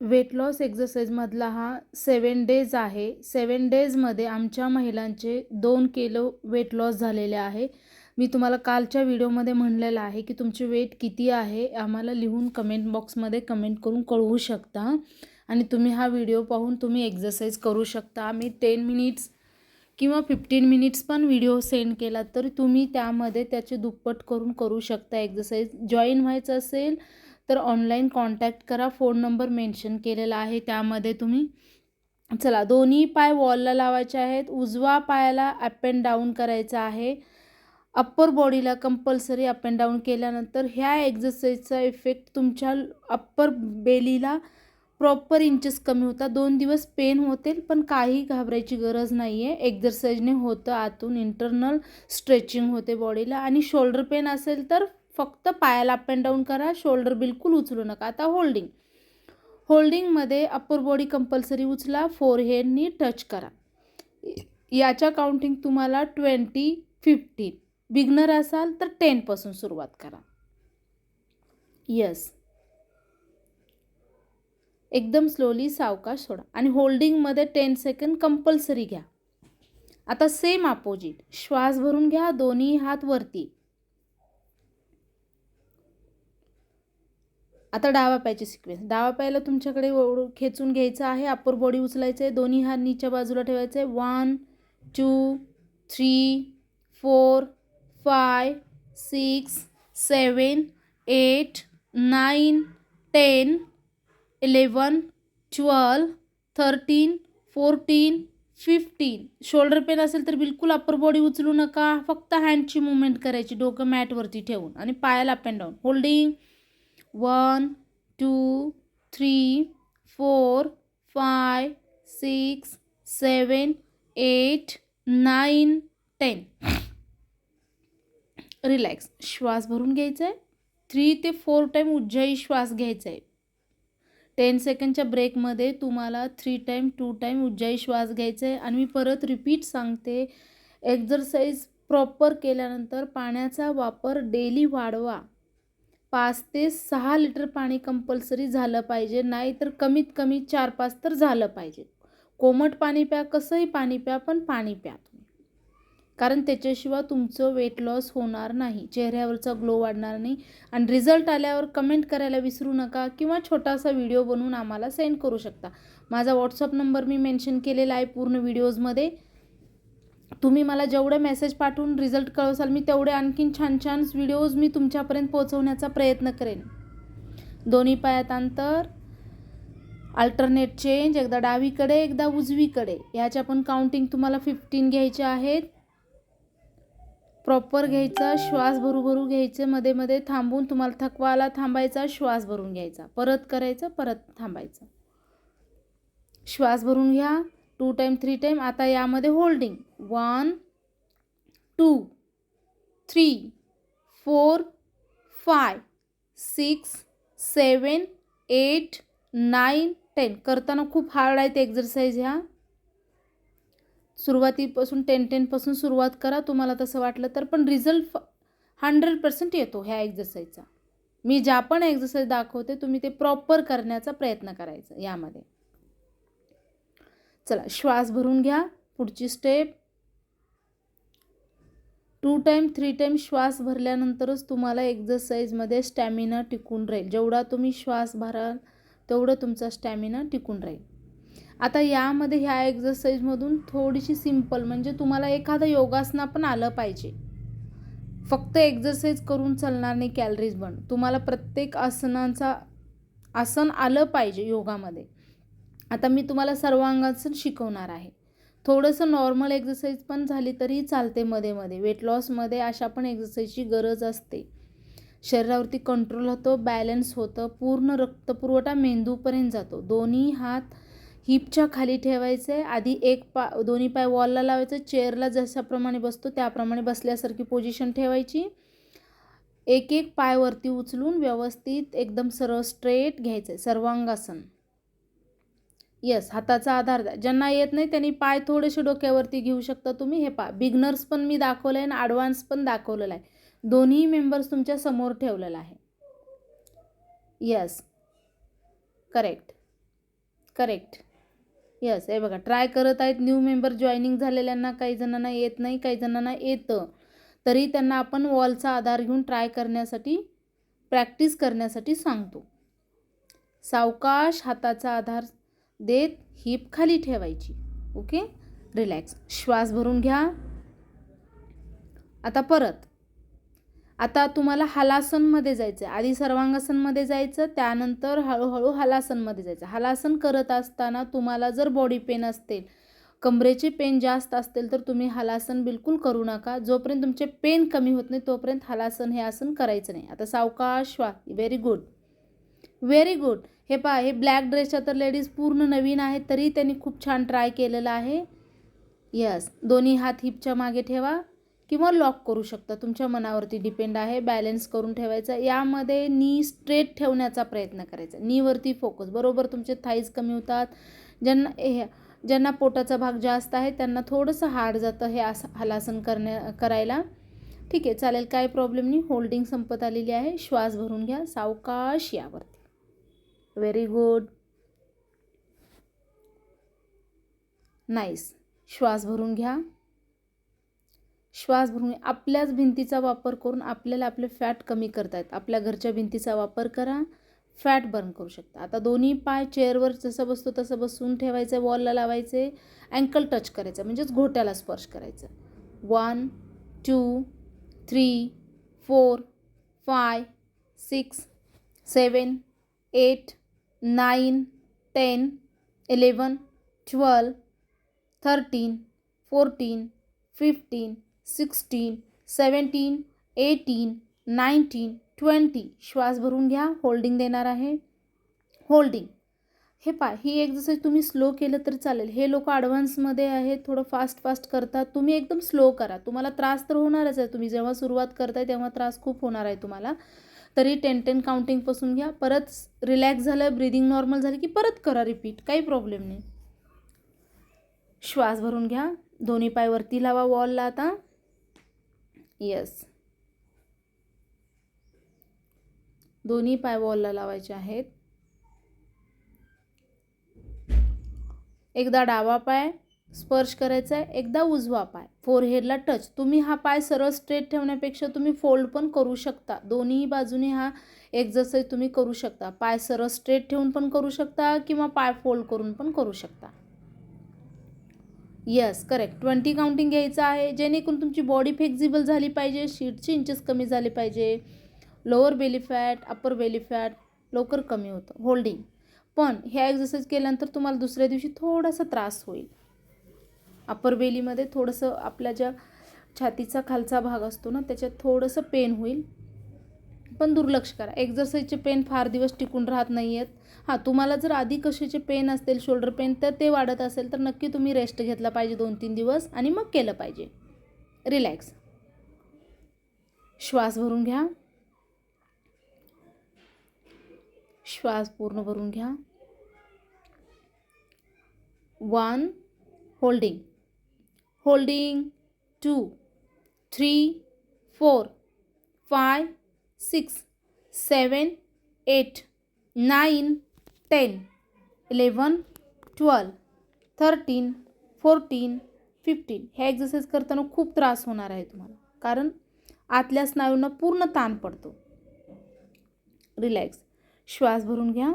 Weight loss एक्झरसाईजमधला हा सेवन days आहे. सेवन डेजमध्ये आमच्या महिलांचे दोन किलो वेट लॉस झालेले आहे. मी तुम्हाला कालच्या व्हिडिओमध्ये म्हणलेलं आहे की तुमचे वेट किती आहे आम्हाला लिहून कमेंट बॉक्समध्ये कमेंट करून कळवू शकता. आणि तुम्ही हा व्हिडिओ पाहून तुम्ही एक्झरसाईज करू शकता. आम्ही टेन मिनिट्स किंवा फिफ्टीन मिनिट्स पण व्हिडिओ सेंड केला तर तुम्ही त्यामध्ये त्याचे दुप्पट करून करू शकता. एक्झरसाईज जॉईन व्हायचं असेल तर ऑनलाईन कॉन्टॅक्ट करा. फोन नंबर मेन्शन केलेला आहे. त्यामध्ये तुम्ही चला दोन्ही पाय वॉलला लावायचे आहेत. उजवा पायाला अप अँड डाऊन करायचा आहे. अप्पर बॉडीला कंपल्सरी अप अँड डाऊन केल्यानंतर ह्या एक्झरसाईजचा इफेक्ट तुमच्या अप्पर बेलीला प्रॉपर इंचेस कमी होतात. दोन दिवस पेन होतील पण काही घाबरायची गरज नाही आहे एक्झरसाईजने होतं आतून इंटरनल स्ट्रेचिंग होते बॉडीला आणि शोल्डर पेन असेल तर फक्त पायाला अप अँड डाऊन करा शोल्डर बिलकुल उचलू नका. आता होल्डिंग होल्डिंगमध्ये अप्पर बॉडी कंपल्सरी उचला फोर हेडनी टच करा. याच्या काउंटिंग तुम्हाला ट्वेंटी फिफ्टीन बिगनर असाल तर टेनपासून सुरुवात करा. यस एकदम स्लोली सावकाश सोडा. आणि होल्डिंगमध्ये टेन सेकंड कंपल्सरी घ्या. आता सेम अपोजिट श्वास भरून घ्या दोन्ही हात वरती. आता डावा पायची सिक्वेन्स डावा पायला तुमच्याकडे खेचून घ्यायचं आहे. अप्पर बॉडी उचलायचं आहे दोन्ही हात नीच्या बाजूला ठेवायचं आहे one two three four five six seven eight nine ten eleven twelve thirteen fourteen fifteen shoulder pain असेल तर बिलकुल अप्पर बॉडी उचलू नका. फक्त हँडची मुवमेंट करायची. डोकं मॅटवरती ठेवून. आणि पायाला up and down holding one two three four five six seven eight nine ten. Relax. श्वास भरून घ्यायचा आहे थ्री ते फोर टाईम उज्जाई श्वास घ्यायचा आहे टेन सेकंडच्या ब्रेकमध्ये तुम्हाला three time two time ujjayi श्वास घ्यायचा आहे आणि मी परत रिपीट सांगते एक्झरसाईज प्रॉपर केल्यानंतर पाण्याचा वापर डेली वाढवा. पाच ते सहा लिटर पाणी कंपल्सरी झालं पाहिजे नाही तर कमीत कमी चार पाच तर झालं पाहिजे. कोमट पाणी प्या कसंही पाणी प्या पण पाणी प्या तुम्ही. कारण त्याच्याशिवाय तुमचं वेट लॉस होणार नाही चेहऱ्यावरचा ग्लो वाढणार नाही. आणि रिझल्ट आल्यावर कमेंट करायला विसरू नका किंवा छोटासा व्हिडिओ बनवून आम्हाला सेंड करू शकता. माझा व्हॉट्सअप नंबर मी मेन्शन केलेला आहे पूर्ण व्हिडिओजमध्ये तुम्ही मला जेवढे मेसेज पाठवून रिझल्ट कळवसाल मी तेवढे आणखीन छान छान व्हिडिओज मी तुमच्यापर्यंत पोहोचवण्याचा प्रयत्न करेन. दोन्ही पायात अंतर अल्टरनेट चेंज एकदा डावीकडे एकदा उजवीकडे. ह्याच्या पण काउंटिंग तुम्हाला फिफ्टीन घ्यायचे आहेत. प्रॉपर घ्यायचा श्वास भरू भरू घ्यायचे मध्ये मध्ये थांबून तुम्हाला थकवा आला थांबायचा श्वास भरून घ्यायचा. परत करायचं परत थांबायचं. श्वास भरून घ्या. टू टाईम थ्री टाईम आता यामध्ये holding. One two three four five six seven eight nine ten. करताना खूप हार्ड आहेत एक्झरसाईज ह्या. सुरुवातीपासून टेन टेनपासून सुरुवात करा. तुम्हाला तसं वाटलं तर पण रिझल्ट हंड्रेड पर्सेंट येतो ह्या एक्झरसाईजचा मी ज्या पण एक्झरसाईज दाखवते तुम्ही ते प्रॉपर करण्याचा प्रयत्न करायचा यामध्ये. चला श्वास भरून घ्या पुढची step two time three time श्वास भरल्यानंतरच तुम्हाला एक्झरसाईजमध्ये स्टॅमिना टिकून राहील. जेवढा तुम्ही श्वास भराल तेवढं तुमचा स्टॅमिना टिकून राहील. आता यामध्ये ह्या एक्झरसाईजमधून थोडीशी सिंपल म्हणजे तुम्हाला एखादं योगासना पण आलं पाहिजे. फक्त एक्झरसाईज करून चालणार नाही कॅलरीज बन तुम्हाला प्रत्येक आसनांचा आसन आलं पाहिजे योगामध्ये. आता मी तुम्हाला सर्वांगासन शिकवणार आहे. थोडंसं नॉर्मल एक्झरसाईज पण झाली तरी चालते मध्ये मध्ये. वेट लॉसमध्ये अशा पण एक्झरसाईजची गरज असते. शरीरावरती कंट्रोल होतो बॅलन्स होतं पूर्ण रक्तपुरवठा मेंदूपर्यंत जातो. दोन्ही हात हिपच्या खाली ठेवायचे आहे आधी एक पा दोन्ही पाय वॉलला लावायचं चेअरला जशाप्रमाणे बसतो त्याप्रमाणे बसल्यासारखी पोझिशन ठेवायची. एक एक पायवरती उचलून व्यवस्थित एकदम सरळ स्ट्रेट घ्यायचं आहे सर्वांगासन. येस हाताचा आधार द्या. ज्यांना येत नाही त्यांनी पाय थोडेसे डोक्यावरती घेऊ शकता तुम्ही. हे पा बिगनर्स पण मी दाखवलं आहे आणि ॲडव्हान्स पण दाखवलेलं आहे. दोन्ही मेंबर्स तुमच्यासमोर ठेवलेला आहे. येस करेक्ट करेक्ट येस हे बघा ट्राय करत आहेत. न्यू मेंबर जॉईनिंग झालेल्यांना काही जणांना येत नाही काही जणांना येतं. तरी त्यांना आपण वॉलचा आधार घेऊन ट्राय करण्यासाठी प्रॅक्टिस करण्यासाठी सांगतो. सावकाश हाताचा आधार देत हिप खाली ठेवायची. ओके? रिलॅक्स श्वास भरून घ्या. आता परत. आता तुम्हाला हलासनमध्ये जायचं आहे आधी सर्वांगासनमध्ये जायचं त्यानंतर हळूहळू हलासनमध्ये जायचं. हलासन करत असताना तुम्हाला जर बॉडी पेन असतील कमरेचे पेन जास्त असतील तर तुम्ही हलासन बिलकुल करू नका. जोपर्यंत तुमचे पेन कमी होत नाही तोपर्यंत हलासन हे आसन करायचं नाही. आता सावकाश श्वास व्हेरी गुड व्हेरी गुड हे पहा हे ब्लॅक ड्रेसच्या तर लेडीज पूर्ण नवीन आहेत तरी त्यांनी खूप छान ट्राय केलेलं आहे. यस दोन्ही हात हिपच्या मागे ठेवा किंवा लॉक करू शकता. तुमच्या मनावरती डिपेंड आहे बॅलन्स करून ठेवायचं. यामध्ये नी स्ट्रेट ठेवण्याचा प्रयत्न करायचा. नीवरती फोकस बरोबर तुमचे थाईज कमी होतात. ज्यांना हे ज्यांना पोटाचा भाग जास्त आहे त्यांना थोडंसं हार्ड जातं हे आस हलासन करण्या करायला. ठीक आहे चालेल काय प्रॉब्लेम नाही. होल्डिंग संपत आलेली आहे. श्वास भरून घ्या. सावकाश यावरती व्हेरी गुड नाईस श्वास भरून घ्या. श्वास भरून आपल्याच भिंतीचा वापर करून आपल्याला आपले फॅट कमी करता येत आपल्या घरच्या भिंतीचा वापर करा. फॅट बर्न करू शकता. आता दोन्ही पाय चेअरवर जसं बसतो तसं बसून ठेवायचं वॉलला लावायचे अँकल टच करायचं म्हणजेच घोट्याला स्पर्श करायचं. One two three four five six seven eight nine ten eleven twelve thirteen fourteen fifteen sixteen seventeen eighteen nineteen twenty. श्वास भरून घ्या. होल्डिंग देणार आहे. होल्डिंग. हे पा ही एक्झरसाईज तुम्ही स्लो केलं तर चालेल. हे लोक ॲडव्हान्समध्ये आहेत थोडं फास्ट फास्ट करतात. तुम्ही एकदम स्लो करा. तुम्हाला त्रास तर होणारच आहे. तुम्ही जेव्हा सुरुवात करताय तेव्हा त्रास खूप होणार आहे तुम्हाला. तरी टेन टेन काउंटिंगपासून घ्या. परत रिलॅक्स झालं ब्रिदिंग नॉर्मल झाली की परत करा रिपीट काही प्रॉब्लेम नाही. श्वास भरून घ्या. दोन्ही पाय वरती लावा वॉलला आता. येस दोन्ही पाय वॉलला लावायचे आहेत. एकदा डावा पाय. स्पर्श करायचा आहे एकदा उजवा पाय. फोरहेडला टच तुम्ही हा पाय सरळ स्ट्रेट ठेवण्यापेक्षा तुम्ही फोल्ड पण करू शकता. दोन्ही बाजूने हा एक्झरसाईज तुम्ही करू शकता. पाय सरळ स्ट्रेट ठेवून पण करू शकता किंवा पाय फोल्ड करून पण करू शकता. येस करेक्ट ट्वेंटी काउंटिंग घ्यायचं आहे. जेणेकरून तुमची बॉडी फ्लेक्झिबल झाली पाहिजे. शीटचे इंचेस कमी झाले पाहिजे. Lower belly fat upper belly fat लवकर कमी होतं. होल्डिंग पण ह्या एक्झरसाईज केल्यानंतर तुम्हाला दुसऱ्या दिवशी थोडासा त्रास होईल. अपर बेलीमध्ये थोडंसं आपल्या ज्या छातीचा खालचा भाग असतो ना त्याच्यात थोडंसं पेन होईल. पण दुर्लक्ष करा. एक्झरसाईजचे पेन फार दिवस टिकून राहत नाही आहेत हां तुम्हाला जर आधी कशाचे पेन असतील शोल्डर पेन तर ते वाढत असेल तर नक्की तुम्ही रेस्ट घेतला पाहिजे दोन तीन दिवस आणि मग केलं पाहिजे. रिलॅक्स श्वास भरून घ्या. श्वास पूर्ण भरून घ्या. One holding holding two three four five six seven eight nine ten eleven twelve thirteen fourteen fifteen ह्या एक्झरसाईज करताना खूप त्रास होणार आहे तुम्हाला. कारण आतल्या स्नायूंना पूर्ण ताण पडतो. रिलॅक्स श्वास भरून घ्या.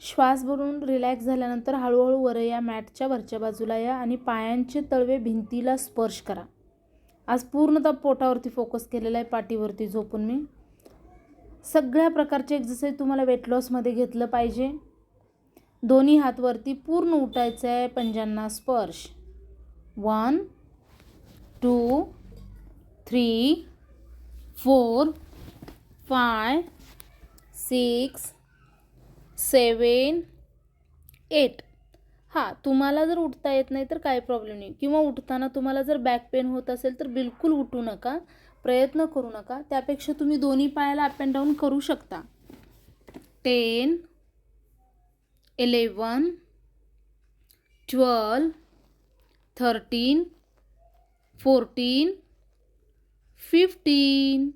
श्वास भरून रिलॅक्स झाल्यानंतर हळूहळू वर या मॅटच्या वरच्या बाजूला या आणि पायांचे तळवे भिंतीला स्पर्श करा. आज पूर्णतः पोटावरती फोकस केलेला आहे पाठीवरती झोपून मी. सगळ्या प्रकारचे एक्झरसाईज तुम्हाला वेट लॉसमध्ये घेतलं पाहिजे. दोन्ही हातवरती पूर्ण उठायचं आहे पंजांना स्पर्श. One two three four five six seven eight. हां तुम्हाला जर उठता येत नाही तर काय प्रॉब्लेम नाही. किंवा उठताना तुम्हाला जर बॅक पेन होत असेल तर बिलकुल उठू नका. प्रयत्न करू नका. त्यापेक्षा तुम्ही दोन्ही पायाला अप अँड डाऊन करू शकता. Ten eleven twelve thirteen fourteen fifteen.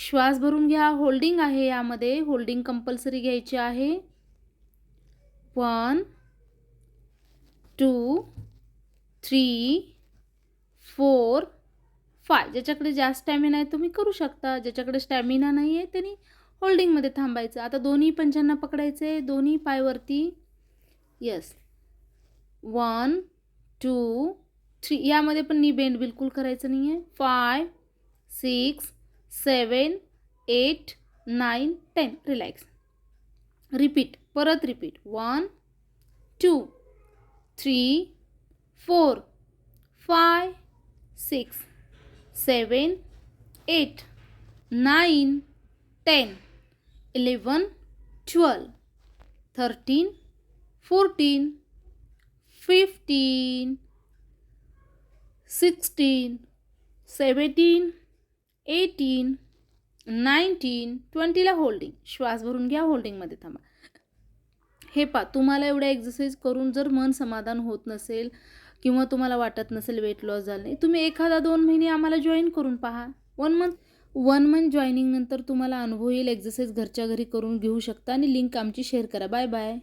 श्वास भरून घ्या. होल्डिंग आहे यामध्ये. होल्डिंग कंपल्सरी घ्यायची आहे. One two three four five ज्याच्याकडे जास्त स्टॅमिना आहे तुम्ही करू शकता. ज्याच्याकडे स्टॅमिना नाही आहे त्यांनी होल्डिंगमध्ये थांबायचं. आता दोन्ही पंचांना पकडायचे दोन्ही पायवरती. यस वन टू थ्री यामध्ये पण नी बेंड बिलकुल करायचं नाही आहे five six seven eight nine ten relax repeat परत repeat one two three four five six seven eight nine ten eleven twelve thirteen fourteen fifteen sixteen seventeen eighteen nineteen ट्वेंटीला holding. श्वास भरून घ्या होल्डिंगमध्ये थांबा. हे पा तुम्हाला एवढ्या एक्झरसाईज करून जर मन समाधान होत नसेल किंवा तुम्हाला वाटत नसेल वेट लॉस झालं नाही तुम्ही एखादा दोन महिने आम्हाला जॉईन करून पहा. वन मंथ वन मंथ जॉईनिंगनंतर तुम्हाला अनुभव येईल एक्झरसाईज घरच्या घरी करून घेऊ शकता आणि लिंक आमची शेअर करा. Bye bye